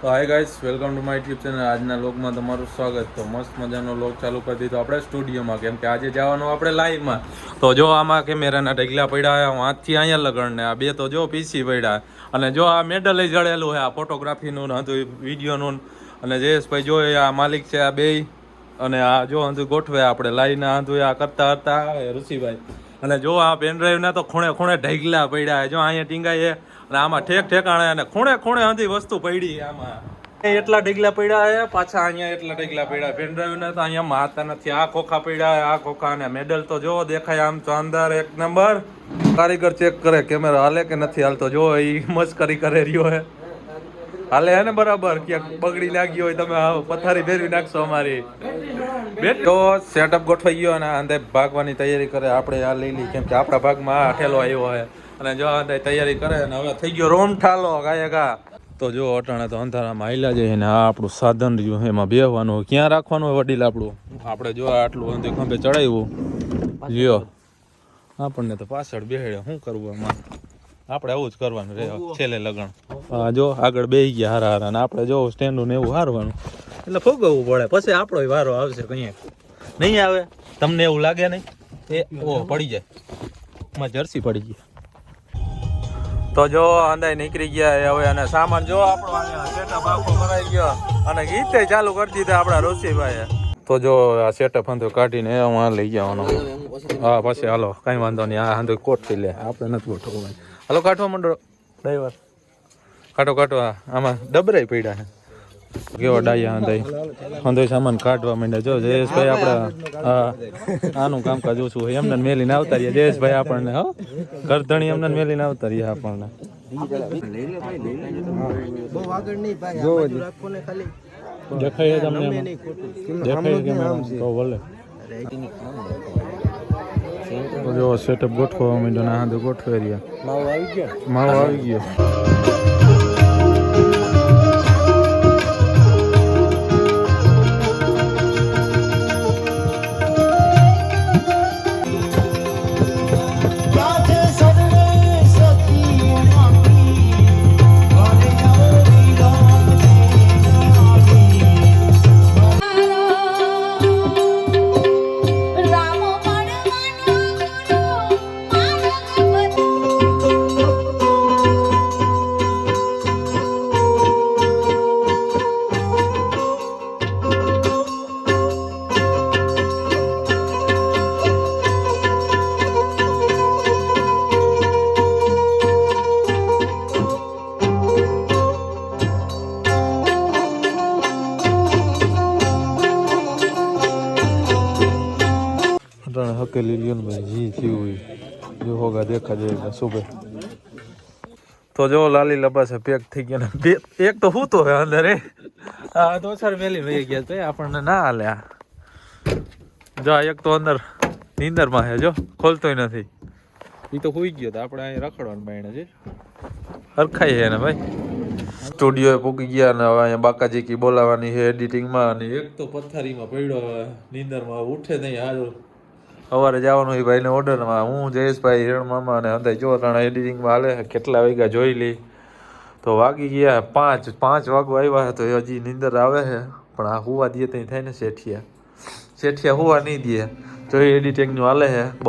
તો hi guys, welcome to my tube channel. આજના લોકમાં તમારું સ્વાગત. તો મસ્ત મજાનો લોક ચાલુ કરી દીધો આપણે સ્ટુડિયોમાં, કેમ કે આજે જવાનું આપણે લાઈવમાં તો જો આમાં કેમેરાના ઢગલા પડ્યા હું હાથથી અહીંયા લગણને આ બે તો જો પીસી પડ્યા. અને જો આ મેડલ જડેલું છે, આ ફોટોગ્રાફીનું હતું વિડીયોનું અને જયેશભાઈ જો આ માલિક છે, આ બે અને આ જો હજુ ગોઠવે આપણે લાઈને હાંધું આ કરતા કરતા આવે ઋષિભાઈ. અને જો આ પેનડ્રાઈવના તો ખૂણે ખૂણે ઢગલા પડ્યા. જો અહીંયા ટીંગાઈએ અને આમાં ઠેક ઠેકાણે અને ખૂણે ખૂણે હજી વસ્તુ પડી આમાં. એટલા ઢગલા પડ્યા છે પાછા અહીંયા એટલા ઢગલા પડ્યા. પેનડ્રાઈવ ને તો અહીંયા માતા નથી. આ ખોખા પડ્યા આ ખોખા. અને મેડલ તો જો દેખાય આમ શાનદાર એક નંબર. કારીગર ચેક કરે કેમેરા હાલે કે નથી હાલતો? જો એ મસ્કરી કરે રહ્યો હે. હાલે હે ને બરાબર ક્યાંક બગડી લાગી હોય તમે પથારી ફેરવી નાખશો અમારી. તો સેટઅપ ગોઠવાઈ ગયો અને અંદર ભાગવાની તૈયારી કરે આપણે આ લઈ લઈ કેમ કે આપણા ભાગમાં આ ઠેલો આવ્યો હોય. અને જો અંદર તૈયારી કરે અને હવે થઈ ગયો રોમ ઠાલો ગાય ગા તો જો અટાણે તો અંધારામાં આયલા જઈએ ને આ આપણું સાધન રહ્યું એમાં બેહવાનું. હોય ક્યાં રાખવાનું હોય વડીલ આપણું? આપણે જો આટલું અંધે ખંભે ચડાવ્યું. લ્યો. આપણને તો પાછળ બેહેડે શું કરવું એમાં આપણે આવું જ કરવાનું રે છેલ્લે લગણ. હા, જો આગળ બેહી ગયા હારા હારા ને આપણે જો સ્ટેન્ડનું ને એવું હારવાનું. એટલે ફોગવવું પડે. પછી આપણો વારો આવશે કંઈક નહીં આવે? તમને એવું લાગે નહીં? એ, ઓ, પડી જાય. માં જર્સી પડી ગઈ. તો જો અંદાય નીકળી ગયા હવે અને સામાન જો આપણો સેટઅપ આખો કરાઈ ગયો અને ગીતે ચાલુ કરી દીધા આપણા ઋષિભાઈએ. તો જો આ સેટઅપ હંધો કાઢીને હું લઈ જવાનો. હા, પછી હાલો, કઈ વાંધો નહીં. આ હંધો કોટ લે. આપણે નથી ગોઠવવું. હાલો, કાઢવા માંડો. ડ્રાઈવર. કાઢો કાટવા આમાં ડબરાઈ પડ્યા છે. કેવો ડાયા હંધાઈ. હંધાઈ સામાન કાઢવા માંડ્યા. જો જયેશભાઈ આપણે હા આનું કામકાજ ઓછું હોય. એમને મેલીને આવતા રહીએ જયેશભાઈ આપણને હો કરધણી એમને મેલીને આવતા રહીએ આપણને. દેખાય તમને તો ભલે. જો સેટઅપ ગોઠવવા માંડ્યો ને હાથે ગોઠવાઈ રહ્યા. માવો આવી ગયો. માવો આવી ગયો. હકેલી લ્યો ને ભાઈ જી થયું હોય જો હોગા દેખા જાય સુબહ તો જો લાલી લબાસે પેક થઈ ગયા ને એક તો હું તો હે અંદર એ આ તો સર મેલી વહી ગયા તો આપણને ના હાલે આ. જો આ એક તો અંદર નીંદરમાં હે જો ખોલતોય નથી. એ તો હુઈ ગયો તો આપણે અહીં રખડવાનું બાયણે છે. હરખાઈ છે ને ભાઈ. સ્ટુડિયો પૂકી ગયા ને હવે અહીંયા બાકાજી કી બોલાવાની છે એડિટિંગમાં અને એક તો પથારીમાં પડ્યો હવે નીંદરમાં ઉઠે નહીં હારું સવારે જવાનું હોય ભાઈને ઓર્ડરમાં હું, જયેશભાઈ હિરણ મામા અને હંધાઈ જો ત્રણ એડિટિંગમાં હાલે. કેટલા વાગ્યા જોઈ લઈ તો વાગી ગયા. પાંચ પાંચ વાગવા આવ્યા તો હજી નીંદર આવે છે. પણ આ હુવા દે ત્યાં થાય ને શેઠિયા. શેઠિયા હુવા નહીં દે. તો એ એડિટિંગનું હાલે છે.